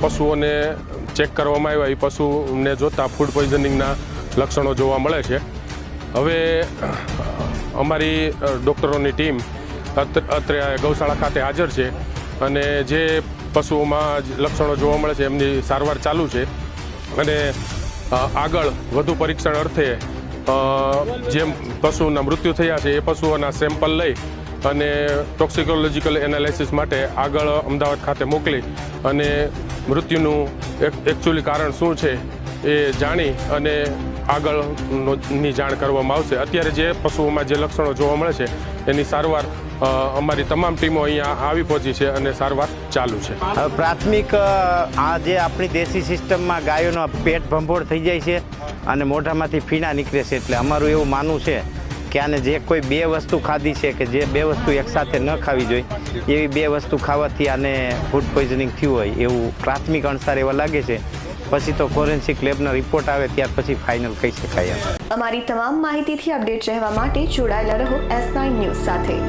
પશુઓને ચેક કરવામાં આવ્યા, એ પશુને જોતા ફૂડ પોઈઝનિંગના લક્ષણો જોવા મળે છે. હવે, અમારી ડૉક્ટરોની ટીમ અત- અત્રે ગૌશાળા ખાતે હાજર છે અને જે પશુઓમાં લક્ષણો જોવા મળે છે, એમની સારવાર ચાલુ છે. અને આગળ વધુ પરીક્ષણ અર્થે જેમ પશુના મૃત્યુ થયા છે, એ પશુઓના સેમ્પલ લઈ અને ટોક્સિકોલોજીકલ એનાલિસિસ માટે આગળ અમદાવાદ ખાતે મોકલી અને મૃત્યુનું એકચ્યુઅલી કારણ શું છે એ જાણી અને આગળની જાણ કરવામાં આવશે. અત્યારે જે પશુઓમાં જે લક્ષણો જોવા મળે છે, એની સારવાર અમારી તમામ ટીમો અહીંયા આવી પહોંચી છે અને સારવાર ચાલુ છે. પ્રાથમિક આ જે આપણી દેશી સિસ્ટમમાં ગાયોનો પેટ ભંભોળ થઈ જાય છે અને મોઢામાંથી ફીણા નીકળે છે એટલે અમારું એવું માનવું છે કે આને જે કોઈ બે વસ્તુ ખાધી છે કે જે બે વસ્તુ એકસાથે ન ખાવી જોઈએ, એવી બે વસ્તુ ખાવાથી આને ફૂડ પોઈઝનિંગ થયું હોય એવું પ્રાથમિક અણસાર એવા લાગે છે. પછી તો ફોરેન્સિક લેબનો રિપોર્ટ આવે ત્યાર પછી ફાઇનલ કહી શકાય અમારી તમામ માહિતીથી અપડેટ રહેવા માટે જોડાયેલા રહો એસ ન્યૂઝ સાથે.